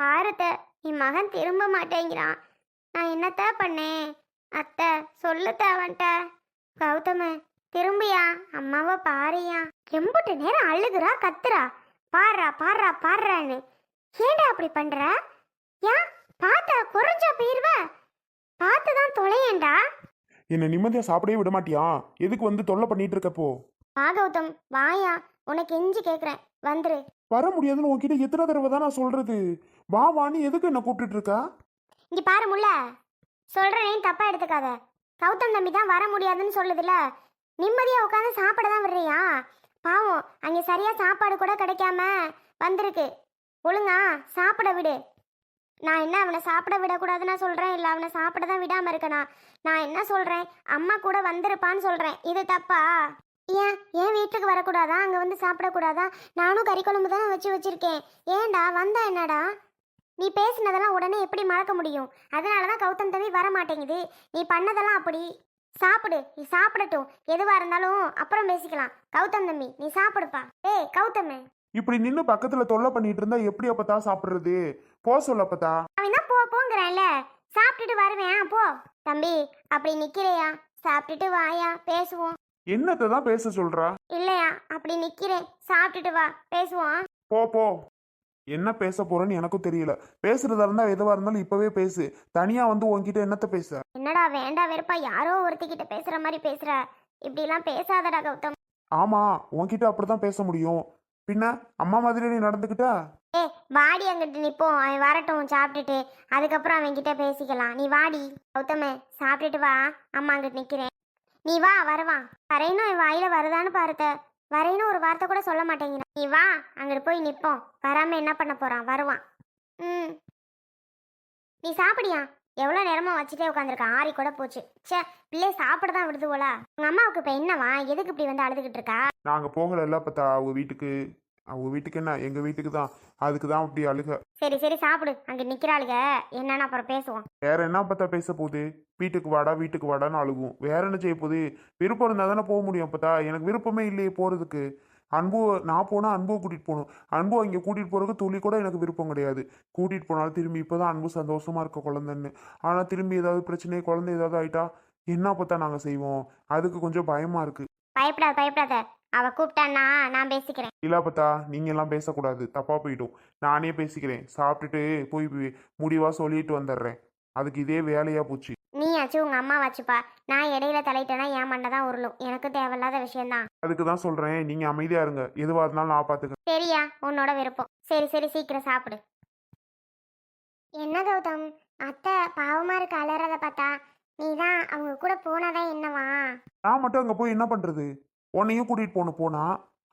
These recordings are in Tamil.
ஆரத்த என் மகன் திரும்ப மாட்டேங்கிறான். நான் என்னத்த பண்ணேன்? அத்தை சொல்லுத்த அவன்கிட்ட கௌதம திரும்பியா? அம்மாவை பாரியா? எம்புட்டு நேரம் அழுகுறா கத்துறா. பாடுறா பாடுறா பாடுறான்னு ஏன்டா அப்படி பண்ற? ஏன் பார்த்தா குறைஞ்சா போயிருவ. பார்த்து தான் தொலையேண்டா. என்னை நிம்மதியாக சாப்பிடவே விட மாட்டியா? எதுக்கு வந்து தொல்லை பண்ணிட்டு இருக்கப்போ? வா கௌதம் வாயா. உனக்கு எஞ்சி கேட்குறேன் வந்துரு. வர முடியாதுன்னு உன்கிட்ட எத்தனை தடவை தான் நான் சொல்றது? வா வான்னு எதுக்கு என்ன கூப்பிட்டுட்டு இருக்கா? இங்க பாரு முல்ல. சொல்றேன் தப்பா எடுத்துக்காத. கௌதம் தம்பி தான் வர முடியாதுன்னு சொல்லுதுல நிம்மதியா உட்காந்து சாப்பிட தான் விடுறியா? பாவம் அங்க சரியா சாப்பாடு கூட கிடைக்காம வந்திருக்கு. ஒழுங்கா சாப்பிட விடு. நான் என்ன அவனை சாப்பிட விடக்கூடாதுன்னு சொல்றேன்? இல்ல அவனை சாப்பிட தான் விடாம இருக்கனா நான் என்ன சொல்றேன்? அம்மா கூட வந்திருப்பான்னு சொல்றேன். இது தப்பா? ஏன்? ஏன் வீட்டுக்கு வரக்கூடாதா? அங்க வந்து சாப்பிடக்கூடாதா? நானும் கறி குழம்பு தானே வச்சு வச்சிருக்கேன். ஏன்டா? வந்தா என்னடா? நீ பேசினதெல்லாம் உடனே எப்படி மறக்க முடியும்? அதனால தான் கௌதம் தம்பி வர மாட்டேங்குது நீ பண்ணதெல்லாம் அப்படி. சாப்பிடு. நீ சாப்பிடட்டும். எதுவாக இருந்தாலும் அப்புறம் பேசிக்கலாம். கௌதம் தம்பி நீ சாப்பிடுப்பா. ஏய் கௌதம். இப்படி நின்று பக்கத்துல தொல்லை பண்ணிட்டு இருந்தா எப்படி அப்பத்தா சாப்பிடுறது? போ சொல்ல அப்பத்தா. அவன் தான் போ போங்கிறான்ல. சாப்பிட்டுட்டு வருவேன். போ. தம்பி அப்படி நிக்கிறையா? சாப்பிட்டுட்டு வாயா. பேசுவோம். என்னத்தை தான் பேச சொல்றா? இல்லையா அப்படி நிக்கிறேன். சாப்பிட்டுட்டு வா பேசுவோம். போ போ. என்ன பேச போறேன்னு எனக்கும் தெரியல. பேசுறதா இருந்தா எதுவா இருந்தாலும் இப்பவே பேசு. தனியா வந்து உன்கிட்ட என்னத்த பேச? என்னடா வேண்டா வெறுப்பா யாரோ ஒருத்திக்கிட்ட பேசுற மாதிரி பேசுற. இப்படிலாம் பேசாதடா கௌதம். ஆமா உன்கிட்ட அப்படிதான் பேச முடியும். பின்ன அம்மா மாதிரி நீ நடந்துக்கிட்டா? ஏ வாடி அங்கிட்டு நிப்போம் அவன் வரட்டும் சாப்பிட்டுட்டு. அதுக்கப்புறம் அவன் கிட்ட பேசிக்கலாம். நீ வாடி கௌதம. சாப்பிட்டுட்டு வா. அம்மா அங்கிட்டு நிக்கிறேன். நீ வா வருவான். வரையணும் என் வாயில வருதான்னு பார்த்த. வரையினும் ஒரு வார்த்தை கூட சொல்ல மாட்டேங்கிறான். நீ வா அங்கிட்டு போய் நிற்போம் வராம என்ன பண்ண போறான்? வருவான். ம். நீ சாப்பிடியா? எவ்வளோ நேரமாக வச்சுட்டே உட்காந்துருக்கான் ஆறி கூட போச்சு. ச்சே பிள்ளை சாப்பிட தான் விடுது போல. உங்கள் அம்மாவுக்கு இப்போ என்னவா? எதுக்கு இப்படி வந்து அழுதுகிட்டு இருக்கா? நாங்க போகல பார்த்தா அவங்க வீட்டுக்கு அவங்க வீட்டுக்கு என்ன? எங்க வீட்டுக்கு தான். அதுக்கு தான் அப்படி அழுக. சரி சரி சாப்பிடு. அங்க நிக்கிறாளுக. என்னன்னு அப்புறம் பேசுவோம். வேற என்ன பார்த்தா பேச போகுது? வீட்டுக்கு வாடா வீட்டுக்கு வாடான்னு அழுகும். வேற என்ன செய்ய போகுது? விருப்பம் இருந்தால் தானே போக முடியும் அப்பத்தா. எனக்கு விருப்பமே இல்லையே போகிறதுக்கு அன்பு நான் போனால் அன்புவை கூட்டிகிட்டு போகணும். அன்பு அங்கே கூட்டிகிட்டு போகிறதுக்கு துளி கூட எனக்கு விருப்பம் கிடையாது. கூட்டிகிட்டு போனாலும் திரும்பி இப்போ தான் அன்பு சந்தோஷமாக இருக்க குழந்தைன்னு. ஆனால் திரும்பி ஏதாவது பிரச்சனை குழந்தை ஏதாவது ஆயிட்டா என்ன பார்த்தா நாங்கள் செய்வோம்? அதுக்கு கொஞ்சம் பயமாக இருக்குது பயப்படாத பயப்படாத. அவ கூப்பிட்டான்னா நான் பேசிக்கிறேன். இல்லா பார்த்தா நீங்கள் எல்லாம் பேசக்கூடாது. தப்பாக போயிடும். நானே பேசிக்கிறேன். சாப்பிட்டுட்டு போய் முடிவாக சொல்லிட்டு வந்துடுறேன். அதுக்கு இதே வேலையாக போச்சு. நீயாச்சு உங்க அம்மா வச்சுப்பா நான் இடையில தலையிட்டேன்னா என் மண்டை தான் உருளும். எனக்கு தேவையில்லாத விஷயம்தான் அதுக்கு தான் சொல்கிறேன் நீங்கள் அமைதியாக இருங்க. எதுவாக இருந்தாலும் நான் பார்த்துக்கிறேன். சரியா உன்னோட விருப்பம். சரி சரி சீக்கிரம் சாப்பிடு. என்ன கௌதம்? அத்தை பாவமா இருக்கு அலறத பார்த்தா. நீ தான் அவங்க கூட போனாதான் என்னவா? நான் மட்டும் அங்கே போய் என்ன பண்ணுறது உன்னையும் கூட்டிகிட்டு போகணும் போனா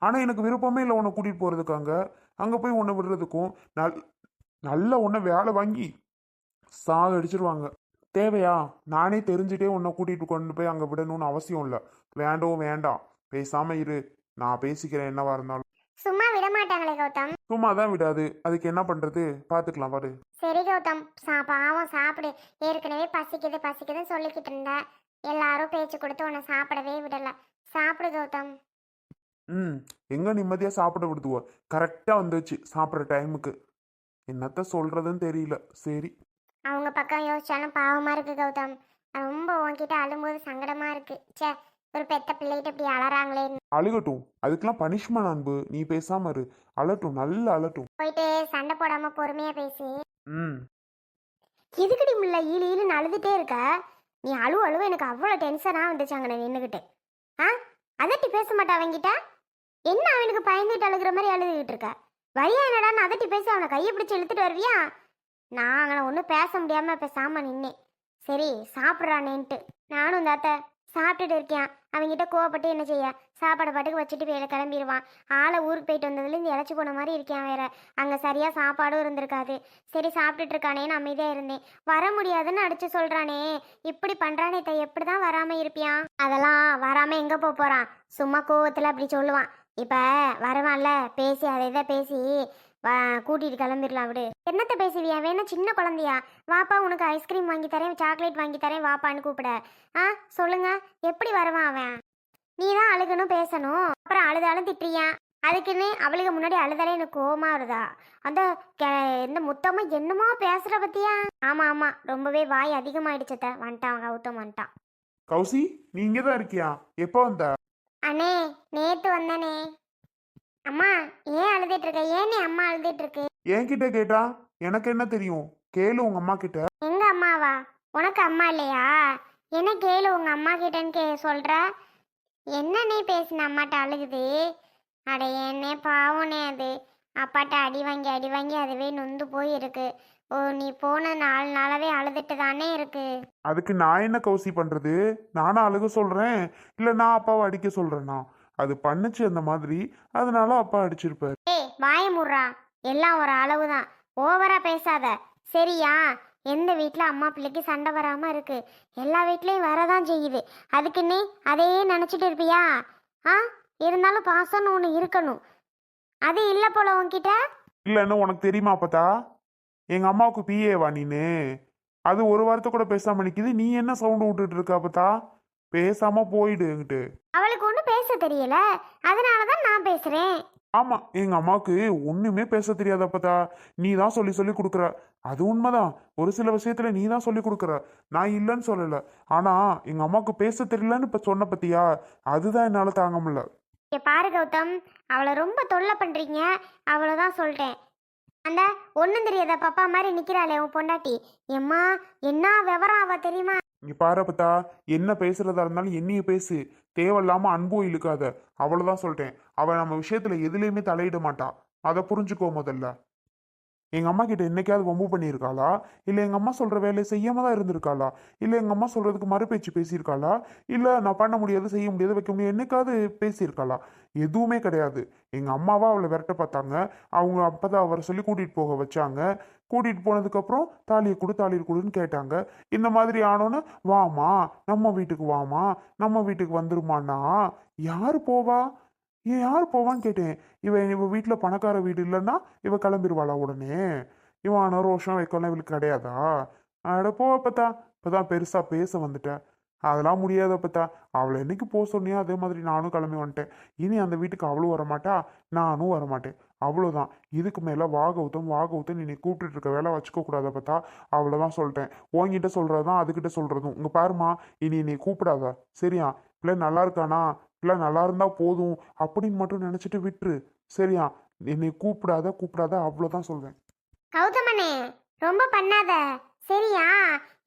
ஆனால் எனக்கு விருப்பமே இல்லை உன்னை கூட்டிகிட்டு போகிறதுக்கு அங்கே அங்கே போய் உன்னை விடுறதுக்கும் நல் நல்ல உன்னை வேலை வாங்கி சாக அடிச்சிருவாங்க. தேவையா? நானே தெரிஞ்சுட்டே உன்னை கூட்டிகிட்டு கொண்டு போய் அங்கே விடணும்னு அவசியம் இல்லை. வேண்டவும் வேண்டாம். பேசாமல் இரு. நான் பேசிக்கிறேன் என்னவா இருந்தாலும். சும்மா விட மாட்டாங்களே கௌதம். சும்மா தான் விடாது. அதுக்கு என்ன பண்ணுறது பார்த்துக்கலாம் பாரு. சரி கௌதம். சா பாவம் சாப்பிடு. ஏற்கனவே பசிக்குது பசிக்குதுன்னு சொல்லிக்கிட்டு இருந்த. எல்லாரும் பேச்சு கொடுத்து உன்னை சாப்பிடவே விடல. சாப்பிடு கௌதம். ம் எங்கே நிம்மதியாக சாப்பிட விடுதுவோ? கரெக்டாக வந்துச்சு சாப்பிட்ற டைமுக்கு என்னத்த சொல்கிறதுன்னு தெரியல. சரி. அவங்க பக்கம் யோசிச்சாலும் பாவமா இருக்கு கௌதம். ரொம்ப உன்கிட்ட அழும்போது சங்கடமா இருக்கு. ச்சே ஒரு பெத்த பிள்ளைகிட்ட இப்படி அலறாங்களே. அழுகட்டும். அதுக்கெல்லாம் பனிஷ்மெண்ட் அன்பு. நீ பேசாம இரு. அழட்டும் நல்ல அழட்டும் போயிட்டு சண்டை போடாம பொறுமையா பேசு. ம். எதுக்கடி முல்ல ஈழு ஈழுன்னு அழுதுட்டே இருக்க? நீ அழுவ அழுவ எனக்கு அவ்வளோ டென்ஷனாக வந்துச்சு அங்கே நின்றுக்கிட்டு ஆ? அதட்டி பேச மாட்டா அவன்கிட்ட? என்ன அவனுக்கு பயந்துட்டு அழுகிற மாதிரி அழுதுகிட்டு இருக்க? வரியா என்னடான்னு அதட்டி பேசி அவனை கையை பிடிச்சி இழுத்துட்டு வருவியா? நான் அவனை ஒன்றும் பேச முடியாமல் பேசாமல் நின்னேன். சரி சாப்பிட்றானேன்ட்டு. நானும் இந்த அத்தை சாப்பிட்டுட்டு இருக்கேன். அவன்கிட்ட கோவப்பட்டு என்ன செய்ய? சாப்பாடு பாட்டுக்கு வச்சுட்டு வேலை கிளம்பிடுவான் ஆளை ஊருக்கு போயிட்டு வந்ததுலேருந்து இழைச்சி போன மாதிரி இருக்கேன் வேற. அங்கே சரியாக சாப்பாடும் இருந்திருக்காது. சரி சாப்பிட்டுட்டு இருக்கானேன்னு அமைதியாக இருந்தேன். வர முடியாதுன்னு அடிச்சு சொல்கிறானே இப்படி பண்ணுறானே த எப்படி தான் வராமல் இருப்பியான் அதெல்லாம் வராமல் எங்கே போக போகிறான் சும்மா கோவத்தில் அப்படி சொல்லுவான். இப்போ வருவான்ல பேசி அதை இதை பேசி. வா கூட்டிட்டு கிளம்பிடலாம் விடு. என்னத்த பேசுவியா? வேணா சின்ன குழந்தையா. வாப்பா உனக்கு ஐஸ்கிரீம் வாங்கி தரேன் சாக்லேட் வாங்கி தரேன் வாப்பான்னு கூப்பிட. ஆ சொல்லுங்க எப்படி வருவான் அவன்? நீ தான் அழுகணும் பேசணும். அப்புறம் அழுதாலும் திட்டுறியா? அதுக்குன்னு அவளுக்கு முன்னாடி அழுதாலே எனக்கு கோவமா வருதா? அந்த இந்த முத்தம்மா என்னமோ பேசுற பத்தியா? ஆமா ஆமா. ரொம்பவே வாய் அதிகமாயிடுச்சத்த வந்துட்டான் கௌதம் வந்துட்டான். கௌசி நீ இங்கே தான் இருக்கியா? எப்போ வந்த? அண்ணே நேத்து வந்தனே. அம்மா ஏன் அழுதுட்டு இருக்க? ஏன் நீ அம்மா அழுதுட்டு இருக்கு? என்கிட்ட கேட்டா எனக்கு என்ன தெரியும்? கேளு உங்க அம்மா கிட்ட. எங்க அம்மாவா? உனக்கு அம்மா இல்லையா? என்ன கேளு உங்க அம்மா கிட்டன்னு கே சொல்ற? என்ன நீ பேசின அம்மாட்ட அழுகுது? அட என்னே பாவனே அது. அப்பாட்ட அடி வாங்கி அடி வாங்கி அதுவே நொந்து போய் இருக்கு ஓ நீ போன நாலு நாளாவே அழுதுட்டு தானே இருக்கு. அதுக்கு நான் என்ன கௌசி பண்றது? நானும் அழுக சொல்றேன்? இல்ல நான் அப்பாவை அடிக்க சொல்றேனா? அது பண்ணுச்சு அந்த மாதிரி அதனால அப்பா அடிச்சிருப்பாரு. ஏய் வாய முடுறா. எல்லாம் ஒரு அளவு தான் ஓவரா பேசாத. சரியா? எந்த வீட்டில் அம்மா பிள்ளைக்கு சண்டை வராம இருக்கு? எல்லா வீட்லேயும் வரதான் செய்யுது. அதுக்குன்னு அதையே நினச்சிட்டு இருப்பியா? ஆ? இருந்தாலும் பாசம்னு ஒன்று இருக்கணும். அது இல்லை போல உன்கிட்ட? இல்லைன்னு உனக்கு தெரியுமா அப்பதா எங்க அம்மாவுக்கு பிஏவா நீனு? அது ஒரு வாரத்தை கூட பேசாம நிக்குது. நீ என்ன சவுண்ட் விட்டுட்டு இருக்க அப்பதா பேசாம போயிடு என்கிட்ட. அவளுக்கு ஒன்றும் பேச தெரியல. அதனால தான் நான் பேசுகிறேன் ஆமா எங்க அம்மாவுக்கு ஒண்ணுமே பேச தெரியாது அப்பதா நீ தான் சொல்லி சொல்லி கொடுக்குற. அது உண்மைதான். ஒரு சில விஷயத்துல நீ தான் சொல்லி கொடுக்குற. நான் இல்லைன்னு சொல்லல. ஆனா எங்க அம்மாவுக்கு பேச தெரியலன்னு இப்ப சொன்ன பத்தியா? அதுதான் என்னால தாங்க முடியல. பாரு கௌதம். அவளை ரொம்ப தொல்லை பண்ணுறீங்க அவ்வளோதான் சொல்லிட்டேன் அந்த ஒன்றும் தெரியாத பாப்பா மாதிரி நிற்கிறாளே உன் பொண்டாட்டி. எம்மா என்ன விவரம் அவ தெரியுமா? நீ பாருப்பத்தா என்ன பேசுறதா இருந்தாலும் என்னைய பேசு. தேவையில்லாம அன்பும் இழுக்காத. அவ்வளவுதான் சொல்லிட்டேன். அவள் நம்ம விஷயத்துல எதுலேயுமே தலையிட மாட்டா. அதை புரிஞ்சுக்கோ முதல்ல. எங்கள் அம்மா கிட்ட என்னைக்காவது வம்பு பண்ணியிருக்காளா? இல்லை எங்கள் அம்மா சொல்கிற வேலையை செய்யாமல் தான் இருந்திருக்காளா? இல்லை எங்கள் அம்மா சொல்கிறதுக்கு மறுபேச்சு பேசியிருக்காளா? இல்லை நான் பண்ண முடியாது செய்ய முடியாது வைக்க முடியாது என்னைக்காவது பேசியிருக்காளா? எதுவுமே கிடையாது. எங்கள் அம்மாவா அவளை விரட்ட பார்த்தாங்க. அவங்க அப்போ தான் அவரை சொல்லி கூட்டிகிட்டு போக வச்சாங்க. கூட்டிகிட்டு போனதுக்கப்புறம் தாலியை கொடு தாலியை கொடுன்னு கேட்டாங்க. இந்த மாதிரி ஆனோன்னு வாமா நம்ம வீட்டுக்கு வாமா நம்ம வீட்டுக்கு வந்துருமான்னா யார் போவா? ஏன் யார் போவான்னு கேட்டேன். இவன் இவன் வீட்டில் பணக்கார வீடு இல்லைன்னா இவன் கிளம்பிடுவாளா உடனே? இவன் அனரோஷம் வைக்கலாம் இவளுக்கு கிடையாதா? அட போ அப்பத்தா. இப்போதான் பெருசாக பேச வந்துட்டேன் அதெல்லாம் முடியாது அப்பத்தா. அவளை என்னைக்கு போக சொன்னியோ அதே மாதிரி நானும் கிளம்பி வந்துட்டேன். இனி அந்த வீட்டுக்கு அவளும் வரமாட்டா? நானும் வரமாட்டேன். அவ்வளோதான் இதுக்கு மேலே வாகவுத்தம் வாகவுத்தம் நீ கூப்பிட்டு இருக்க. வேலை வச்சுக்கக்கூடாத பார்த்தா பார்த்தா அவ்வளோதான் சொல்லிட்டேன். உங்ககிட்ட சொல்கிறது தான் அதுக்கிட்ட சொல்கிறதும் இங்கே பாருமா இனி நீ கூப்பிடாத. சரியா? பிள்ளை நல்லா இருக்கானா? பிள்ளை நல்லா இருந்தா போதும் அப்படின்னு மட்டும் நினச்சிட்டு விட்டுரு. சரியா? என்னை கூப்பிடாத கூப்பிடாத அவ்வளோதான் சொல்வேன். கௌதமனே ரொம்ப பண்ணாத. சரியா?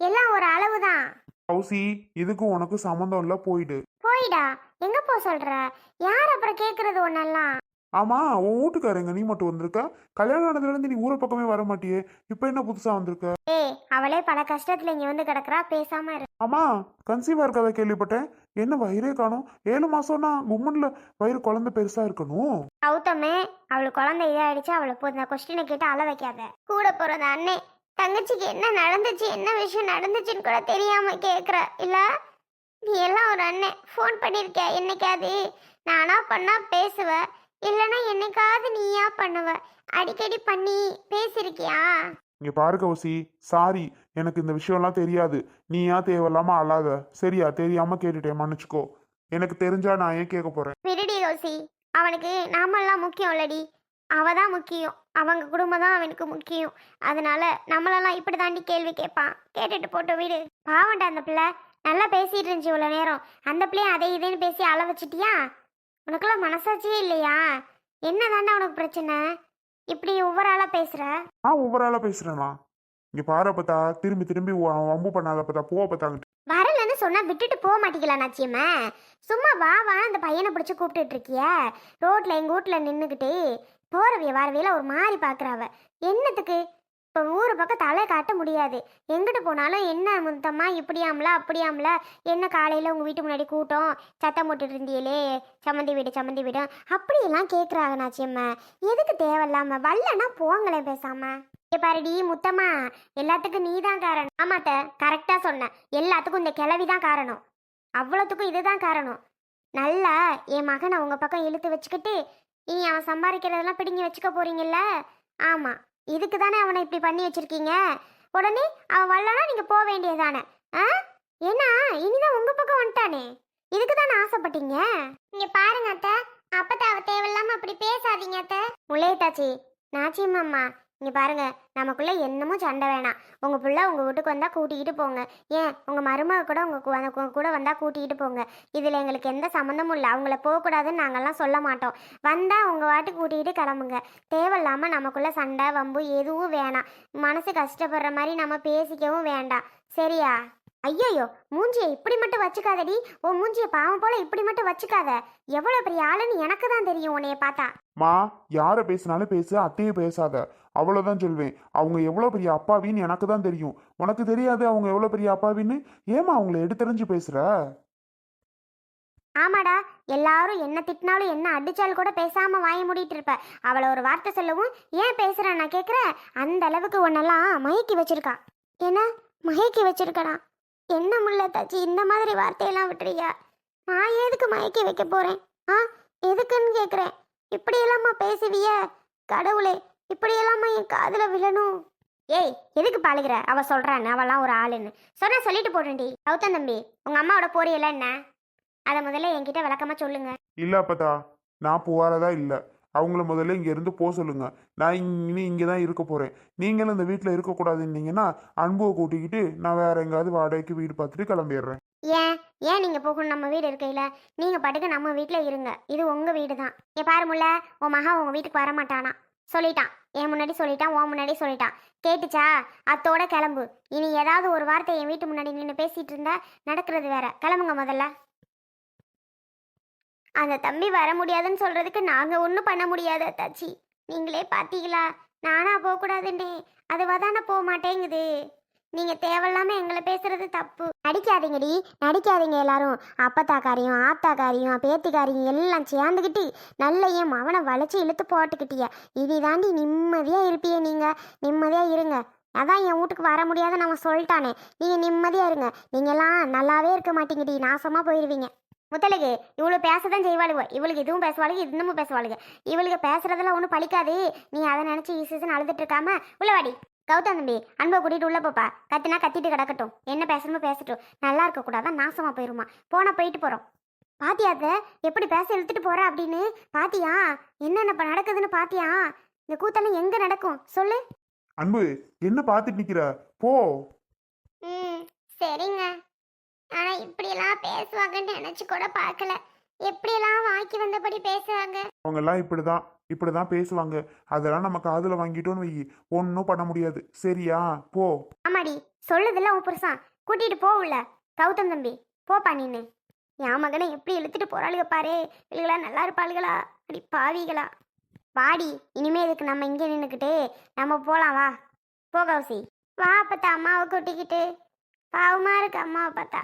எல்லாம் ஒரு அளவு தான் கௌசி இதுக்கும் உனக்கு சம்மந்தம் இல்லை போயிடு. போயிடா. எங்க போ சொல்ற? யார் அப்புறம் கேக்குறது ஒன்னெல்லாம் ஆமா உன் வீட்டுக்காரங்க நீ மட்டும் வந்திருக்க? கல்யாணம் ஆனதுலேருந்து நீ ஊரை பக்கமே வர மாட்டியே. இப்போ என்ன புதுசாக வந்திருக்க? ஏய் அவளே பல கஷ்டத்துல இங்க வந்து கிடக்குறா பேசாம இரு. ஆமா கன்சீவா இருக்கதா கேள்விப்பட்டேன்? என்ன வயிறே காணும்? ஏழு மாசம்னா கும்மன்ல வயிறு குழந்தை பெருசா இருக்கணும். கௌதமே அவளுக்கு குழந்தை இதாயிடுச்சு அவளை போ இந்த கொஸ்டினை கேட்டு அழ வைக்காத. கூட போறது அண்ணே? தங்கச்சிக்கு என்ன நடந்துச்சு என்ன விஷயம் நடந்துச்சுன்னு கூட தெரியாம கேக்குற இல்ல? நீ எல்லாம் ஒரு அண்ணன் ஃபோன் பண்ணிருக்க என்னைக்காவது? நானா பண்ணா பேசுவ இல்லைன்னா என்னைக்காவது நீயா பண்ணுவ. அடிக்கடி பண்ணி பேசியிருக்கியா இங்க பாரு கௌசி சாரி எனக்கு இந்த விஷயம்லாம் தெரியாது. நீயா தேவையில்லாம அழாத? சரியா தெரியாம கேட்டுட்டேன் மன்னிச்சுக்கோ. எனக்கு தெரிஞ்சா நான் ஏன் கேட்க போறேன்? விடுடி யோசி அவனுக்கு நாமெல்லாம் முக்கியம் இல்லடி. அவ தான் முக்கியம். அவங்க குடும்பம் தான் அவனுக்கு முக்கியம். அதனால நம்மளெல்லாம் இப்படி தாண்டி கேள்வி கேட்பான். கேட்டுட்டு போட்டு வீடு. பாவண்டா அந்த பிள்ளை. நல்லா பேசிட்டு இருந்துச்சு இவ்வளோ நேரம். அந்த பிள்ளைய அதை இதேன்னு பேசி அள வச்சிட்டியா? உனக்கெல்லாம் மனசாட்சியே இல்லையா? என்ன தாண்டா உனக்கு பிரச்சனை? இப்படி ஒவ்வொரு ஆளாக பேசுகிற நான் ஒவ்வொரு ஆளா பேசுறேனா இங்க பாரு அப்பத்தா திரும்பி திரும்பி வ- வம்பு பண்ணாத அப்பத்தா போ அப்பத்தாங்கிட்ட வரலன்னு சொன்னா விட்டுட்டு போக மாட்டீங்களா நாச்சியம்மா? சும்மா வா வா அந்த பையனை பிடிச்சி கூப்பிட்டுட்டு இருக்கிய? ரோட்ல எங்க வீட்ல நின்றுக்கிட்டு போறவிய வரவியில ஒரு மாதிரி பாக்குறாவ என்னத்துக்கு? இப்போ ஊர் பக்கம் தலை காட்ட முடியாது. எங்கிட்டு போனாலும் என்ன முத்தம்மா இப்படியாம்ல அப்படியாம்ல? என்ன காலையில் உங்கள் வீட்டு முன்னாடி கூட்டம்? சத்தம் போட்டுட்டு இருந்தியலே சம்மந்தி வீடு சம்மந்தி வீடு. அப்படியெல்லாம் கேட்குறாங்க நாச்சியம்மா. எதுக்கு தேவையில்லாம? வரலன்னா போங்களேன் பேசாம. பாருடி முத்தம்மா எல்லாத்துக்கும் நீ தான் காரணம். ஆமாத்த கரெக்டாக சொன்ன எல்லாத்துக்கும் இந்த கிளவி தான் காரணம். அவ்வளோத்துக்கும் இதுதான் காரணம். நல்லா என் மகனை உங்கள் பக்கம் இழுத்து வச்சுக்கிட்டு இனி அவன் சம்பாதிக்கிறதெல்லாம் பிடுங்கி வச்சுக்க போறீங்கல்ல? ஆமாம் இதுக்கு தானே அவனை இப்படி பண்ணி வச்சிருக்கீங்க? உடனே அவன் வரலனா நீங்கள் போக வேண்டியதானே ஆ? ஏன்னா இனிதான் உங்கள் பக்கம் வந்துட்டானே. இதுக்கு தானே ஆசைப்பட்டீங்க? இங்கே பாருங்க அத்தை. அப்பத்தா அவ தேவையில்லாம அப்படி பேசாதீங்க அத்தை. முளையத்தாச்சி நாச்சியம்மா இங்க பாருங்க நமக்குள்ளே என்னமோ சண்டை வேணாம். உங்கள் பிள்ளை உங்கள் வீட்டுக்கு வந்தால் கூட்டிக்கிட்டு போங்க. ஏன்? உங்கள் மருமக கூட உங்கள் கூட வந்தால் கூட்டிக்கிட்டு போங்க. இதில் எங்களுக்கு எந்த சம்மந்தமும் இல்லை. அவங்கள போகக்கூடாதுன்னு நாங்கள்லாம் சொல்ல மாட்டோம். வந்தால் உங்கள் வாட்டி கூட்டிகிட்டு கிளம்புங்க. தேவையில்லாமல் நமக்குள்ளே சண்டை வம்பு எதுவும் வேணாம். மனசு கஷ்டப்படுற மாதிரி நம்ம பேசிக்கவும் வேண்டாம். சரியா? ஐயோ மூஞ்சியை இப்படி மட்டும் வச்சுக்காதடி. உன் மூஞ்சியை பாவம் போல இப்படி மட்டும் வச்சுக்காத. எவ்வளோ பெரிய ஆளுன்னு எனக்கு தான் தெரியும் உன்னைய பார்த்தா. மா யாரை பேசினாலும் பேசு அத்தையை பேசாத. அவ்வளோதான் சொல்வேன். அவங்க எவ்வளோ பெரிய அப்பாவின்னு எனக்கு தான் தெரியும். உனக்கு தெரியாது அவங்க எவ்வளோ பெரிய அப்பாவின்னு? ஏமா அவங்கள எடுத்தறிஞ்சு பேசுற? ஆமாடா. எல்லாரும் என்ன திட்டினாலும் என்ன அடிச்சால் கூட பேசாம வாய மூடிட்டு இருப்ப. அவளை ஒரு வார்த்தை சொல்லவும் ஏன் பேசுற நான் கேக்குறேன்? அந்த அளவுக்கு உன்னெல்லாம் மயக்கி வச்சிருக்கா. என்ன? மயக்கி வச்சிருக்கடா. என்ன முல்ல தச்சு இந்த மாதிரி வார்த்தையெல்லாம் விட்டுறியா? நான் எதுக்கு மயக்கி வைக்க போறேன்? ஆ எதுக்குன்னு கேக்குறேன். இப்படியெல்லாமா பேசுவிய? கடவுளே இப்படியெல்லாமா என் காதில் விழணும்? ஏய் எதுக்கு பாழுகிற? அவ சொல்றான்னு அவெல்லாம் ஒரு ஆளுன்னு. சொன்னா சொல்லிட்டு போடுண்டி கௌதம் தம்பி உங்க அம்மாவோட போறியல என்ன? அதை முதல்ல என்கிட்ட விளக்கமா சொல்லுங்க. இல்லை அப்பதா நான் போகிறதா இல்லை. அவங்கள முதல்ல இங்கேருந்து போக சொல்லுங்க. நான் இனி இங்கே தான் இருக்க போகிறேன் நீங்களும் இந்த வீட்டில் இருக்கக்கூடாதுன்னீங்கன்னா அன்புவை கூட்டிக்கிட்டு நான் வேற எங்காவது வாடகைக்கு வீடு பார்த்துட்டு கிளம்பிடுறேன். ஏன்? ஏன் நீங்கள் போகணும் நம்ம வீடு இருக்கையில் நீங்கள் பாட்டுக்கு நம்ம வீட்டில் இருங்க. இது உங்கள் வீடு தான் ஏ பாருமுல்ல உன் மகன் உங்கள் வீட்டுக்கு வர மாட்டானா? சொல்லிட்டான். என் முன்னாடி சொல்லிட்டான் உன் முன்னாடி சொல்லிட்டான். கேட்டுச்சா? அத்தோட கிளம்பு. இனி ஏதாவது ஒரு வார்த்தை என் வீட்டு முன்னாடி நின்று பேசிகிட்டு இருந்தா நடக்கிறது வேற. கிளம்புங்க முதல்ல. அந்த தம்பி வர முடியாதுன்னு சொல்கிறதுக்கு நாங்கள் ஒன்றும் பண்ண முடியாது தச்சி நீங்களே பார்த்தீங்களா நானா போகக்கூடாதுன்னே. அதுவாக தானே போக மாட்டேங்குது நீங்க தேவையில்லாம எங்களை பேசுறது தப்பு. நடிக்காதீங்கடி நடிக்காதீங்க எல்லாரும். அப்பத்தாக்காரியும் ஆத்தாக்காரியும் பேத்திக்காரியும் எல்லாம் சேர்ந்துக்கிட்டு நல்ல என் மவனை வளைச்சு இழுத்து போட்டுக்கிட்டிய. இனி தாண்டி நிம்மதியா இருப்பியே நீங்க. நிம்மதியா இருங்க. அதான் என் வீட்டுக்கு வர முடியாத நம்ம சொல்லிட்டானே. நீங்க நிம்மதியா இருங்க. நீங்க எல்லாம் நல்லாவே இருக்க மாட்டீங்கடி. நாசமா போயிருவீங்க. முத்தலுக்கு இவ்வளவு பேசதான் செய்வாளுவ. இவளுக்கு இதுவும் பேசுவாளுங்க இன்னமும் பேசுவாளுங்க இவளுக்கு பேசுறதெல்லாம் ஒன்றும் பழிக்காது. நீ அதை நினச்சி ஈசன் அழுதுட்டு இருக்காம உள்ளவாடி கௌதம் தம்பி அன்பை கூட்டிட்டு உள்ள போப்பா. கத்தினா கத்திட்டு கிடக்கட்டும். என்ன பேசணுமோ பேசட்டும். நல்லா இருக்க கூடாதான் நாசமா போயிருமா. போனா போயிட்டு போறோம். பாத்தியாத்த எப்படி பேச இழுத்துட்டு போற அப்படின்னு பாத்தியா? என்னென்ன நடக்குதுன்னு பாத்தியா? இந்த கூத்தெல்லாம் எங்க நடக்கும்? சொல்லு. அன்பு என்ன பார்த்துட்டு நிற்கிற போ. ம் சரிங்க. ஆனா இப்படியெல்லாம் பேசுவாங்கன்னு நினைச்சு கூட பார்க்கல எப்படியெல்லாம் வாக்கி வந்தபடி பேசுவாங்க அவங்கெல்லாம் இப்படி தான் இப்படி தான் பேசுவாங்க. அதெல்லாம் நம்ம காதில் வாங்கிட்டோன்னு வை ஒன்றும் பண்ண முடியாது. சரியா? போ. ஆமாடி சொல்லுதில்ல உன் புருஷன். கூட்டிட்டு போ உள்ள. கௌதம் தம்பி போப்பா நீனு என் மகனை எப்படி இழுத்துட்டு போறாளுக பாரு. இவங்களா நல்லா இருப்பாளுகளா? அப்படி பாவிகளா? வாடி இனிமே இதுக்கு நம்ம இங்கே நின்றுக்கிட்டு நம்ம போகலாம் வா. போ கௌசி. வா அப்பத்தா அம்மாவை கூட்டிக்கிட்டு. பாவமாக இருக்கு அம்மாவை பார்த்தா.